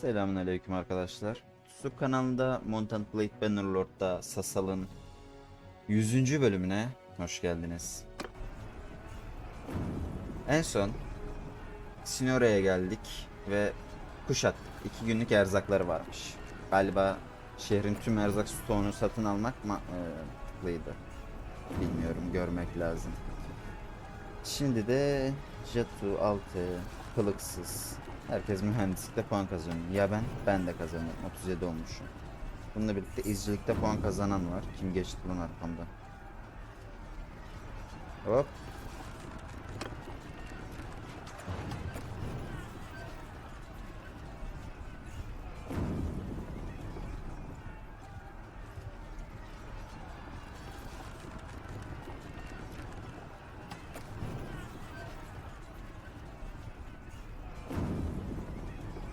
Selamünaleyküm arkadaşlar. Sub kanalında Mountain Blade Bannerlord'da Sasal'ın 100. bölümüne hoş geldiniz. En son Signora'ya geldik ve kuşattık. İki günlük erzakları varmış. Galiba şehrin tüm erzak stoğunu satın almak mantıklıydı. Bilmiyorum, görmek lazım. Şimdi de Jatu 6, kılıksız. Herkes mühendislikte puan kazanıyor. Ya ben? Ben de kazanıyorum. 37 olmuşum. Bununla birlikte izcilikte puan kazanan var. Kim geçti lan arkamda? Hop.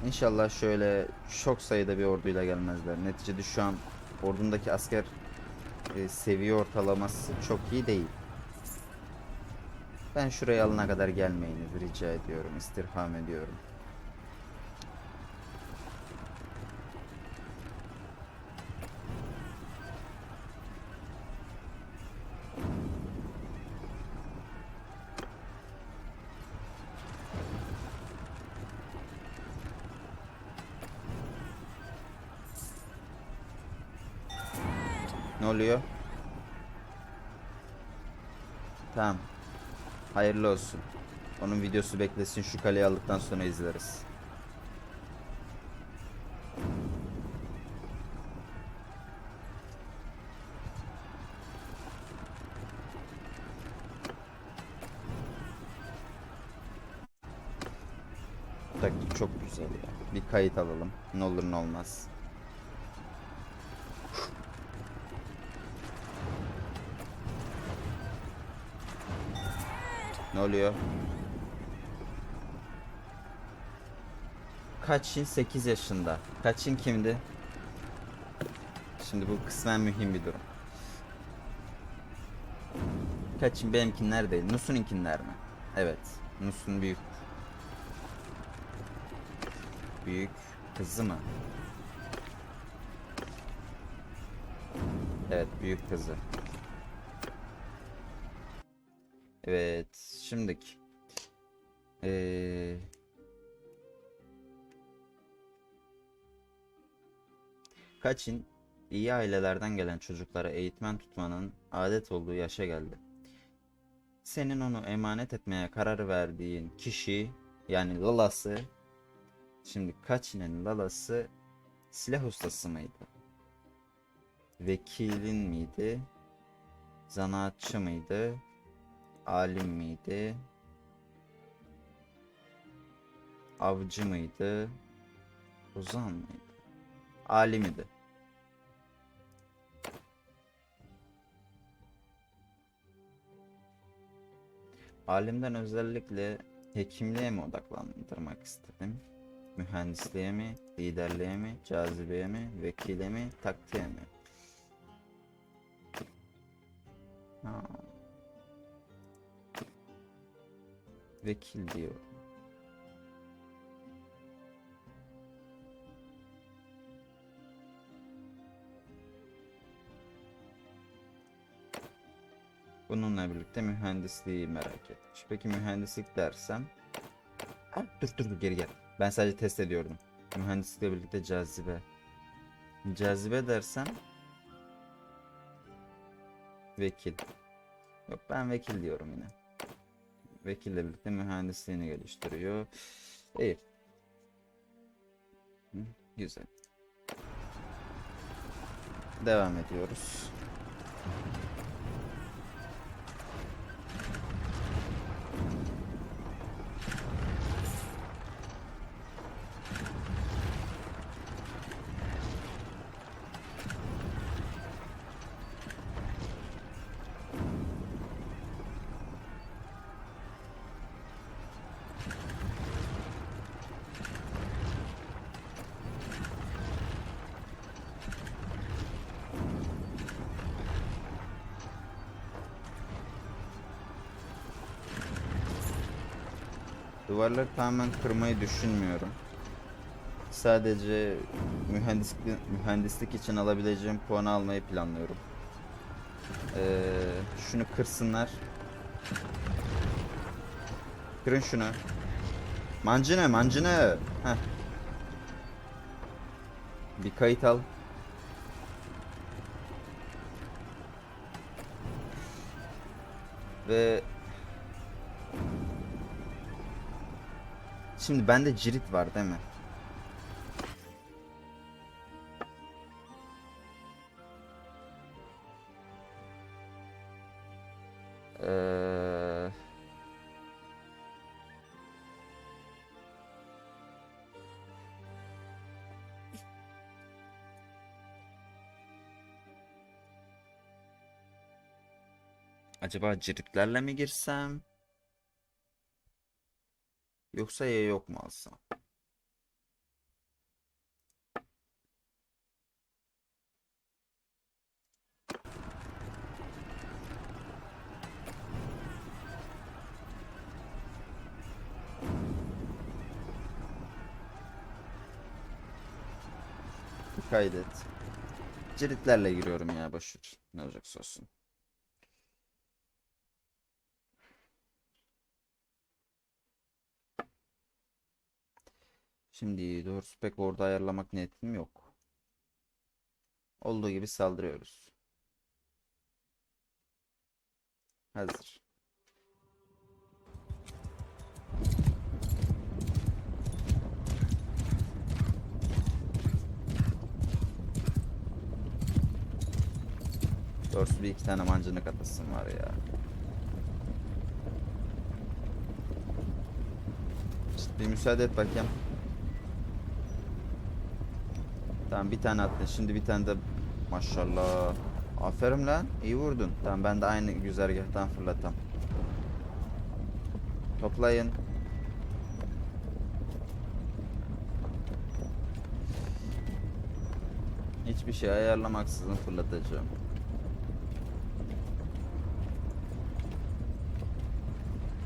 İnşallah şöyle çok sayıda bir orduyla gelmezler. Neticede şu an ordumdaki asker e, seviye ortalaması çok iyi değil. Ben şuraya alana kadar gelmeyiniz rica ediyorum, istirham ediyorum. Hayırlı olsun. Onun videosu beklesin şu kaleyi aldıktan sonra izleriz. Taktik çok güzel ya. Bir kayıt alalım. Ne olur ne olmaz. Ne oluyor? Kaçin 8 yaşında. Kaçin kimdi? Şimdi bu kısmen mühim bir durum. Kaçin benimkinler değil. Nus'unkinler mi? Evet. Nus'un büyük. Büyük kızı mı? Evet büyük kızı. Evet, şimdiki. Ee, Kaçin iyi ailelerden gelen çocuklara eğitmen tutmanın adet olduğu yaşa geldi. Senin onu emanet etmeye karar verdiğin kişi yani Lalası şimdi Kaçin'in Lalası silah ustası mıydı? Vekilin miydi? Zanaatçı mıydı? Alim miydi? Avcı mıydı? Ozan mıydı? Alimidi. Alimden özellikle hekimliğe mi odaklandırmak istedim? Mühendisliğe mi, liderliğe mi, cazibeye mi, vekile mi, taktiğe mi? Ha. Vekil diyor. Bununla birlikte mühendisliği merak etmiş. Peki mühendislik dersem... Ha, dur dur dur geri gel. Ben sadece test ediyordum. Mühendislikle birlikte cazibe. Cazibe dersem... Vekil. Yok ben vekil diyorum yine. Vekille birlikte mühendisliğini geliştiriyor. İyi. Hı, güzel. Devam ediyoruz. Duvarları tamamen kırmayı düşünmüyorum. sadece mühendislik mühendislik için alabileceğim puanı almayı planlıyorum. Ee, şunu kırsınlar. Kırın şunu. Mancını, mancını. Heh. Bir kayıt al. Ve Şimdi bende cirit var değil mi? Ee... Acaba ciritlerle mi girsem? Yoksa ya yok mu alsam? Kaydet. Ciritlerle giriyorum ya boşver. Ne olacaksa olsun. Şimdi doğrusu pek orada ayarlamak niyetim yok. Olduğu gibi saldırıyoruz. Hazır. Doğrusu bir iki tane mancınık atasım var ya. Bir müsaade et bakayım. Tamam bir tane attın. Şimdi bir tane de maşallah. Aferin lan. iyi vurdun. Tamam ben de aynı güzergahtan fırlatam. Toplayın. Hiçbir şey ayarlamaksızın fırlatacağım.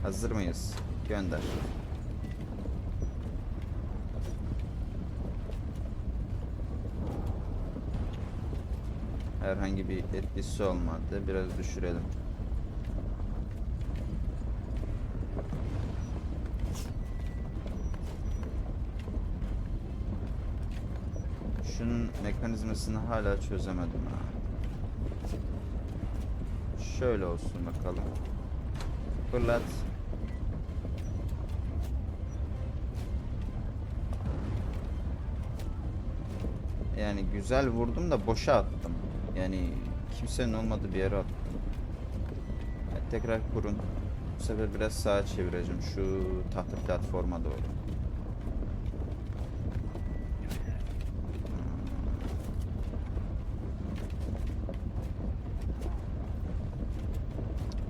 Hazır mıyız? Gönder. Herhangi bir etkisi olmadı. Biraz düşürelim. Şunun mekanizmasını hala çözemedim ha. Şöyle olsun bakalım. Fırlat. Yani güzel vurdum da boşa attım. Yani kimsenin olmadığı bir yere attım. Evet, tekrar kurun. Bu sefer biraz sağa çevireceğim şu tahta platforma doğru.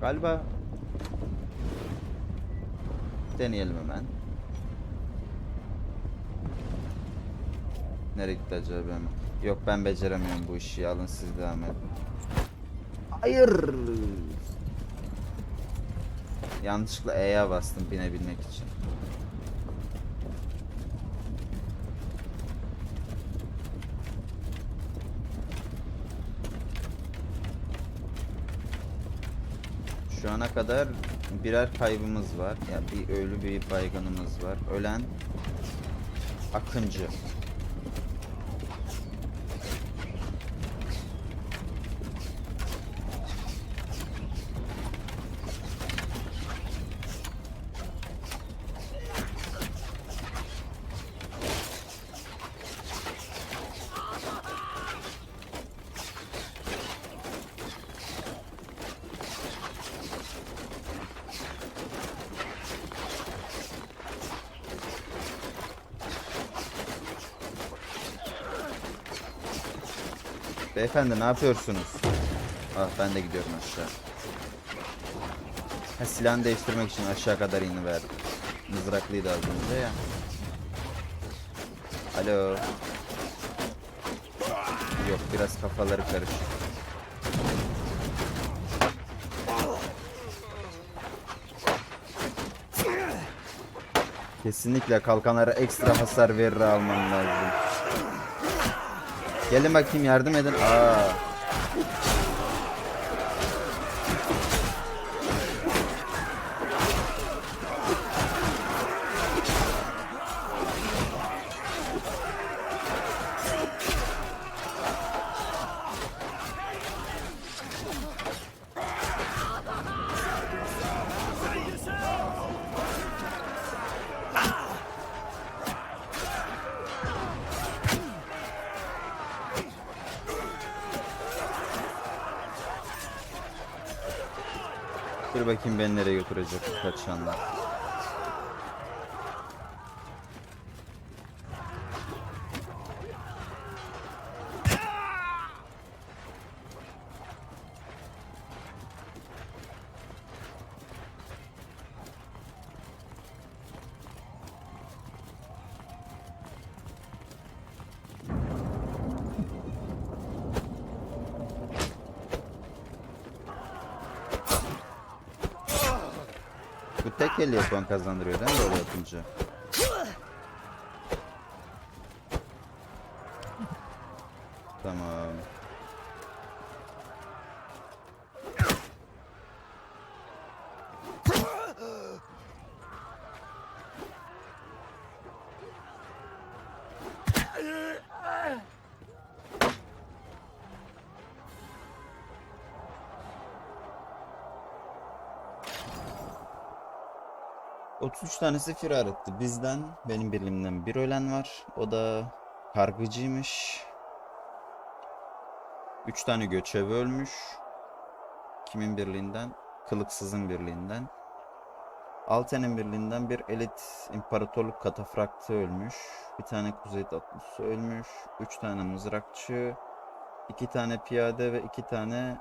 Galiba deneyelim hemen. Nereye gitti acaba hemen? Yok ben beceremiyorum bu işi. Alın siz devam edin. Hayır. Yanlışlıkla E'ye bastım binebilmek için. Şu ana kadar birer kaybımız var. Ya yani bir ölü bir baygınımız var. Ölen Akıncı. Beyefendi ne yapıyorsunuz? Ah ben de gidiyorum aşağı. Ha, silahını değiştirmek için aşağı kadar iniverdim. Mızraklıydı az önce ya. Alo. Yok biraz kafaları karışık. Kesinlikle kalkanlara ekstra hasar verir alman lazım. Gelin bakayım yardım edin. Aa. Kaçanlar. Tek elle puan kazandırıyor değil mi böyle yapınca? ...33 tanesi firar etti. Bizden, benim birliğimden bir ölen var. O da kargıcıymış. 3 tane göçebe ölmüş. Kimin birliğinden? Kılıksızın birliğinden. Alten'in birliğinden bir elit imparatorluk katafraktı ölmüş. Bir tane kuzey tatlısı ölmüş. 3 tane mızrakçı. 2 tane piyade ve 2 tane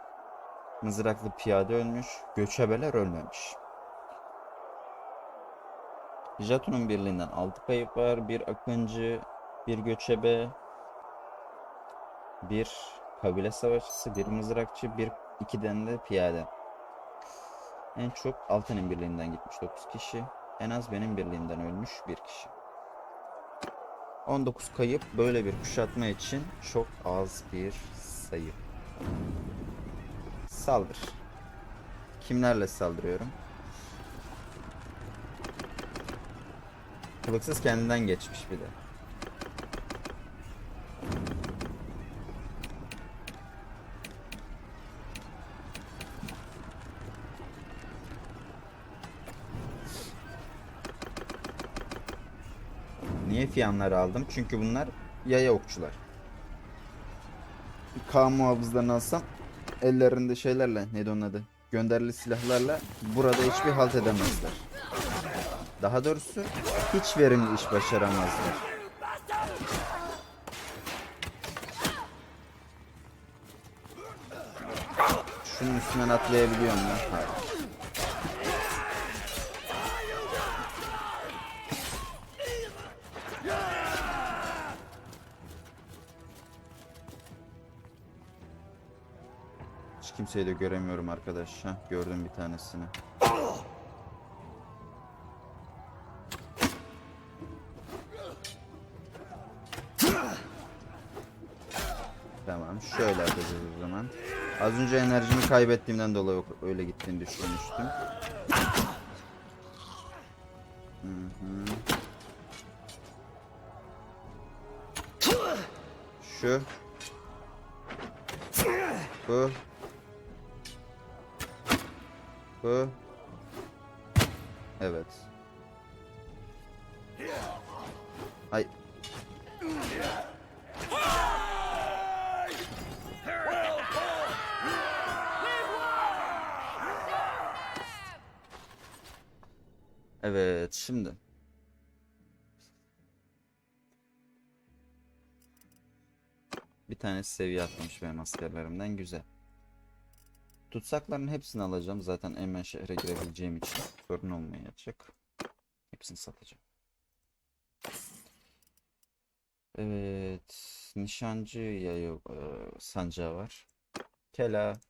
mızraklı piyade ölmüş. Göçebeler ölmemiş. Jatun'un birliğinden 6 kayıp var. Bir akıncı, bir göçebe, bir kabile savaşçısı, bir mızrakçı, bir iki tane de piyade. En çok Alten'in birliğinden gitmiş 9 kişi. En az benim birliğimden ölmüş bir kişi. 19 kayıp böyle bir kuşatma için çok az bir sayı. Saldır. Kimlerle saldırıyorum? Kılıksız kendinden geçmiş bir de. Niye fiyanları aldım? Çünkü bunlar yaya okçular. K muhafızlarını alsam ellerinde şeylerle neydi onun adı? Gönderili silahlarla burada hiçbir halt edemezler. Daha doğrusu hiç verimli iş başaramazlar. Şunun üstünden atlayabiliyor mu? Hiç kimseyi de göremiyorum arkadaş. Heh, gördüm bir tanesini. Az önce enerjimi kaybettiğimden dolayı öyle gittiğini düşünmüştüm. Hı hı. Şu. Bu. Bu. Evet. Ay. Şimdi. Bir tanesi seviye atlamış benim askerlerimden. Güzel. Tutsakların hepsini alacağım. Zaten hemen şehre girebileceğim için sorun olmayacak. Hepsini satacağım. Evet. Nişancı yayı e, sancağı var. Kela.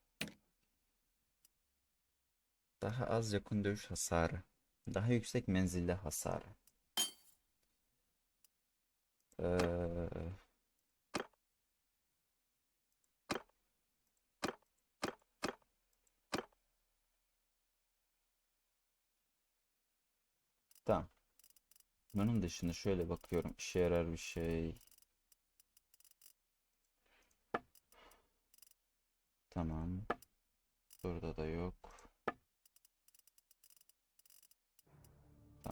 Daha az yakın dövüş hasarı. Daha yüksek menzilli hasarı. Ee, Tamam. Bunun dışında şöyle bakıyorum. işe yarar bir şey. Tamam. Burada da yok.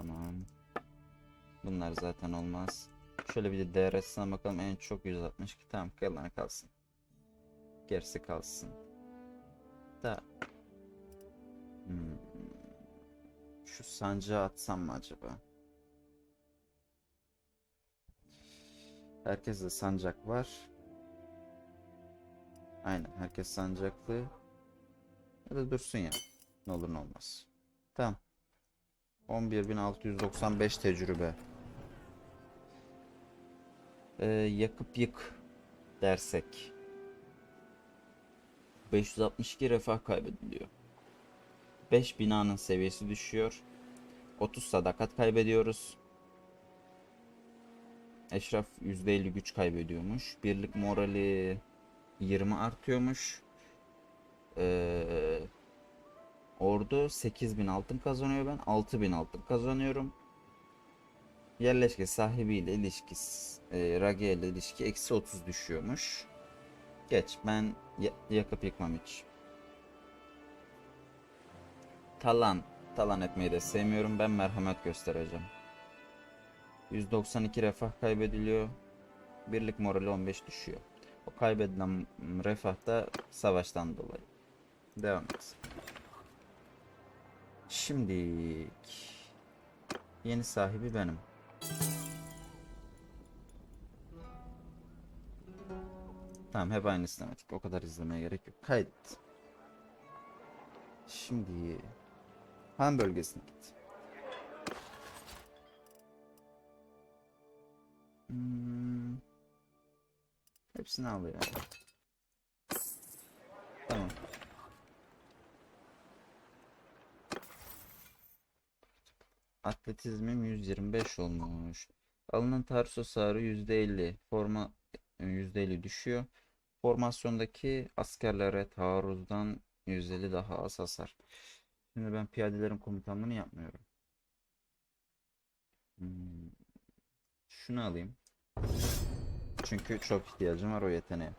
Tamam. Bunlar zaten olmaz. Şöyle bir de DRS'ine bakalım. En çok 162. Tamam kalan kalsın. Gerisi kalsın. Da. Hmm. Şu sancağı atsam mı acaba? Herkeste sancak var. Aynen herkes sancaklı. Ya da dursun ya. Ne olur ne olmaz. Tamam. 11.695 tecrübe. Ee, yakıp yık dersek. 562 refah kaybediliyor. 5 binanın seviyesi düşüyor. 30 sadakat kaybediyoruz. Eşraf %50 güç kaybediyormuş. Birlik morali 20 artıyormuş. Ee, ordu 8000 altın kazanıyor ben. 6000 altın kazanıyorum. Yerleşke sahibiyle ilişkisi, e, Rage ile ilişki eksi 30 düşüyormuş. Geç ben ya- yakıp yıkmam hiç. Talan. Talan etmeyi de sevmiyorum. Ben merhamet göstereceğim. 192 refah kaybediliyor. Birlik morali 15 düşüyor. O kaybedilen refah da savaştan dolayı. Devam et. Şimdi yeni sahibi benim. Tamam hep aynı istemedik. O kadar izlemeye gerek yok. Kaydet. Şimdi Han bölgesine git. Hmm. Hepsini al ya. Tamam. Atletizmim 125 olmuş. Alınan taarruz hasarı %50. Forma %50 düşüyor. Formasyondaki askerlere taarruzdan %50 daha az hasar. Şimdi ben piyadelerin komutanlığını yapmıyorum. Hmm. Şunu alayım. Çünkü çok ihtiyacım var o yeteneğe.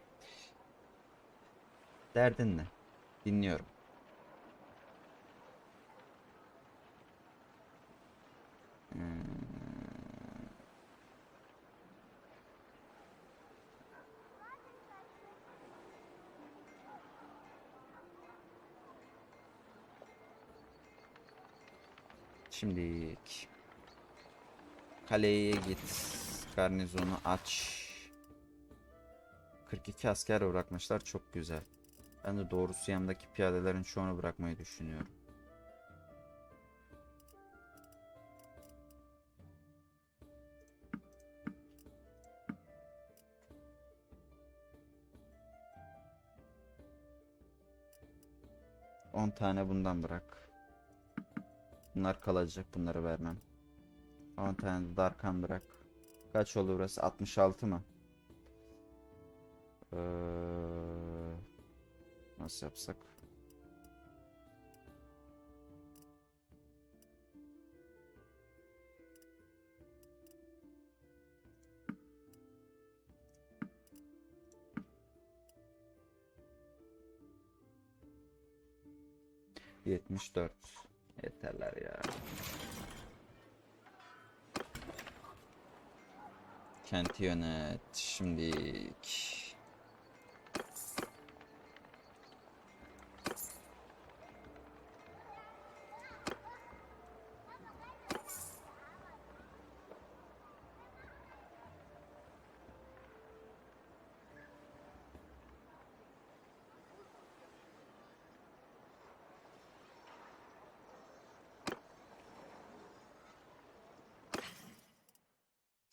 Derdin ne? Dinliyorum. Hmm. Şimdi kaleye git. Garnizonu aç. 42 asker bırakmışlar. Çok güzel. Ben de doğrusu yanımdaki piyadelerin çoğunu bırakmayı düşünüyorum. Tane bundan bırak. Bunlar kalacak. Bunları vermem. 10 tane de Darkan bırak. Kaç oldu burası? 66 mı? Ee, nasıl yapsak? Yetmiş dört. Yeterler ya. Kenti yönet. Şimdi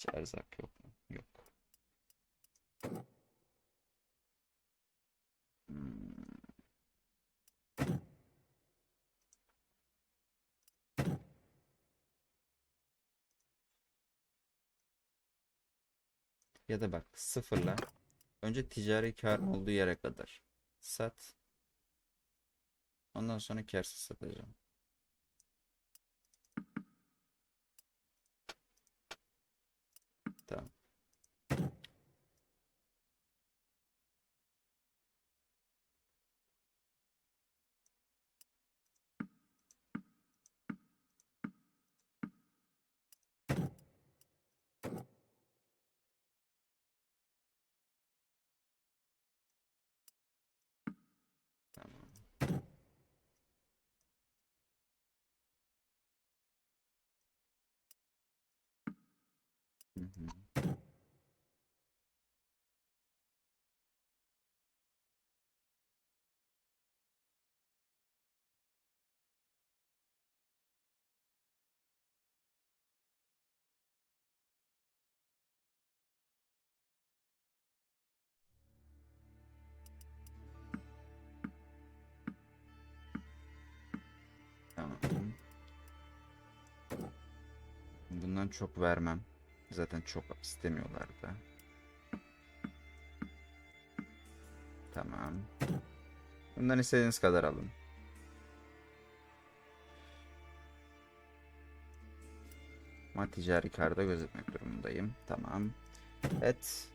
hiç erzak yok mu? Yok. Hmm. Ya da bak sıfırla. Önce ticari kar olduğu yere kadar. Sat. Ondan sonra karsız satacağım. Tamam. Bundan çok vermem. Zaten çok istemiyorlar da. Tamam. Bundan istediğiniz kadar alın. Ama ticari karda gözetmek durumundayım. Tamam. Evet.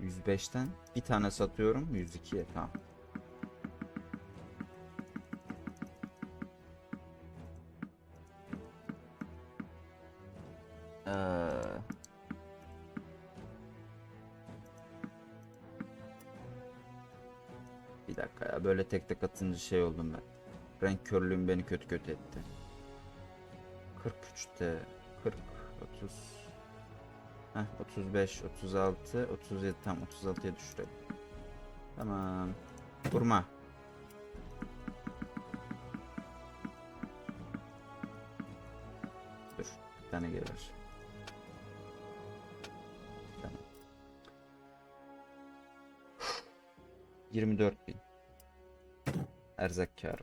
105'ten bir tane satıyorum. 102'ye tamam. Bir dakika ya böyle tek tek atınca şey oldum ben. Renk körlüğüm beni kötü kötü etti. 43'te 40 30 Heh, 35 36 37 tam 36'ya düşürelim. Tamam. Vurma. Dur. Bir tane gelir. 24 bin. Erzak karı.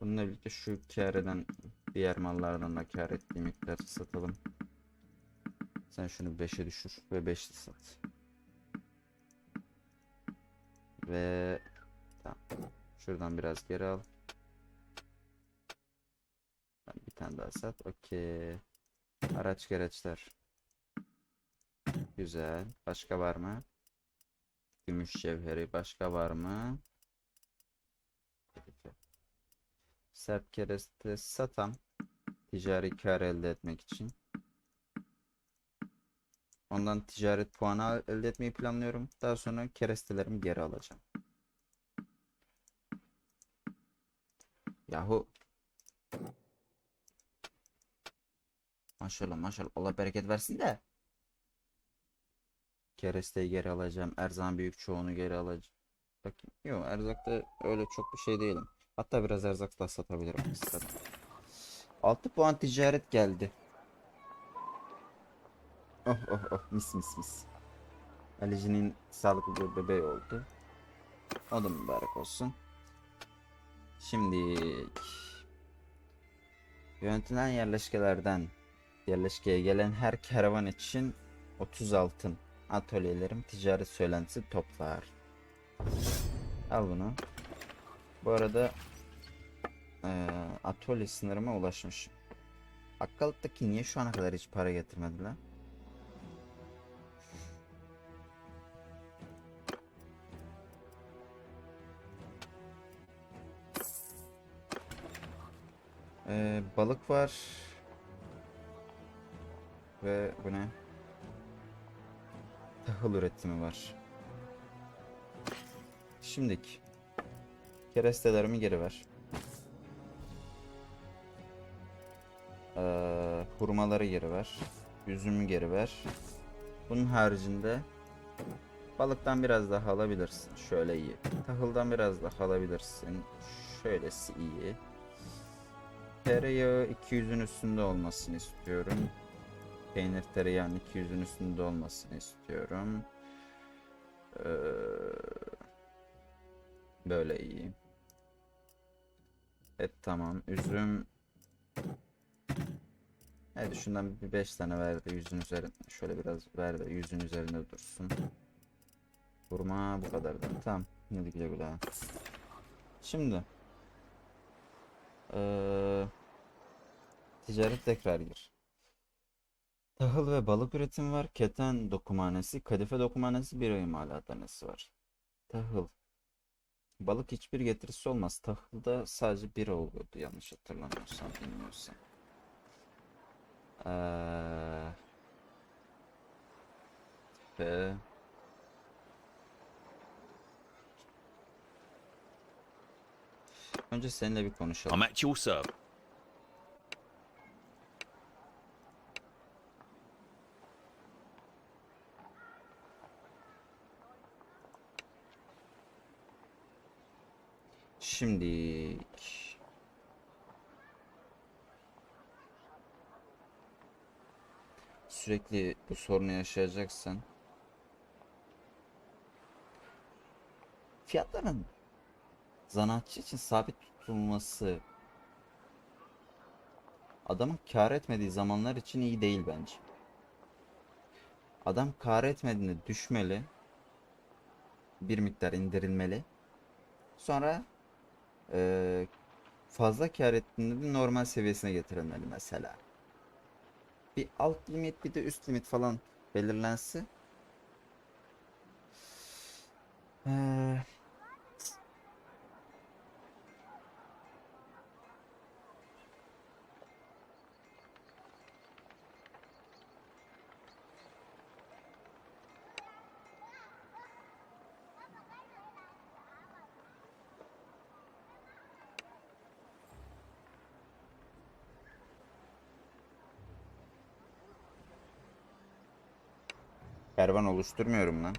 Bununla birlikte şu kar eden diğer mallardan da kar ettiği miktarı satalım. Sen şunu 5'e düşür ve 5'li sat. Ve tamam. Şuradan biraz geri al. Bir tane daha sat. Okey. Araç gereçler. Güzel. Başka var mı? Gümüş cevheri başka var mı? Sert kereste satam. Ticari kar elde etmek için. Ondan ticaret puanı elde etmeyi planlıyorum. Daha sonra kerestelerimi geri alacağım. Yahu. Maşallah maşallah. Allah bereket versin de. Keresteyi geri alacağım. Erzağın büyük çoğunu geri alacağım. Bakayım. Yok erzakta öyle çok bir şey değilim. Hatta biraz erzak da satabilirim. istedim. 6 puan ticaret geldi. Oh oh oh mis mis mis. Alici'nin sağlıklı bir bebeği oldu. O da mübarek olsun. Şimdi yönetilen yerleşkelerden yerleşkeye gelen her kervan için 30 altın atölyelerim ticaret söylentisi toplar. Al bunu. Bu arada eee atölye sınırıma ulaşmışım. Akkalık'taki niye şu ana kadar hiç para getirmediler? Ee, balık var. Ve bu ne? Tahıl üretimi var. Şimdiki. Kerestelerimi geri ver. Ee, hurmaları geri ver. Üzümü geri ver. Bunun haricinde balıktan biraz daha alabilirsin. Şöyle iyi. Tahıldan biraz daha alabilirsin. Şöylesi iyi. Tereyağı 200'ün üstünde olmasını istiyorum. Peynir tereyağının 200'ün üstünde olmasını istiyorum. Ee, böyle iyi. Et tamam. Üzüm Hadi şundan bir 5 tane ver de yüzün üzerinde. Şöyle biraz ver de yüzün üzerinde dursun. Vurma bu kadar da. Tamam. Hadi güle güle. Şimdi. Eee ticaret tekrar gir. Tahıl ve balık üretimi var. Keten dokumhanesi, kadife dokumhanesi, bira imalathanesi var. Tahıl. Balık hiçbir getirisi olmaz. Tahılda sadece bira oluyordu yanlış hatırlamıyorsam, bilmiyorsam. Eee ve önce seninle bir konuşalım. I'm at your service. Şimdi sürekli bu sorunu yaşayacaksan fiyatların zanaatçı için sabit tutulması adamın kâr etmediği zamanlar için iyi değil bence. Adam kâr etmediğinde düşmeli, bir miktar indirilmeli. Sonra eee, fazla kâr ettiğinde de normal seviyesine getirilmeli mesela. Bir alt limit bir de üst limit falan belirlense. Eee, kervan oluşturmuyorum lan.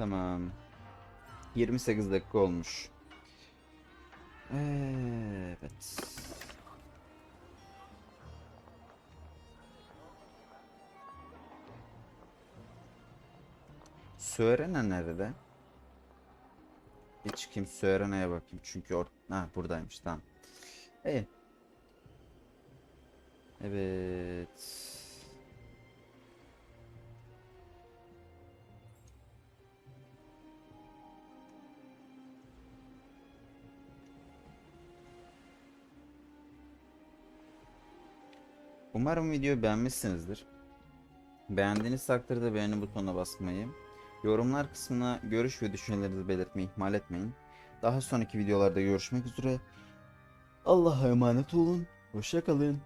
Tamam. 28 dakika olmuş. Evet. Söğrene nerede? Bir çıkayım Söğrene'ye bakayım. Çünkü or ha, buradaymış tamam. İyi. Evet. Umarım videoyu beğenmişsinizdir. Beğendiğiniz takdirde beğeni butonuna basmayı, yorumlar kısmına görüş ve düşüncelerinizi belirtmeyi ihmal etmeyin. Daha sonraki videolarda görüşmek üzere. Allah'a emanet olun. Hoşça kalın.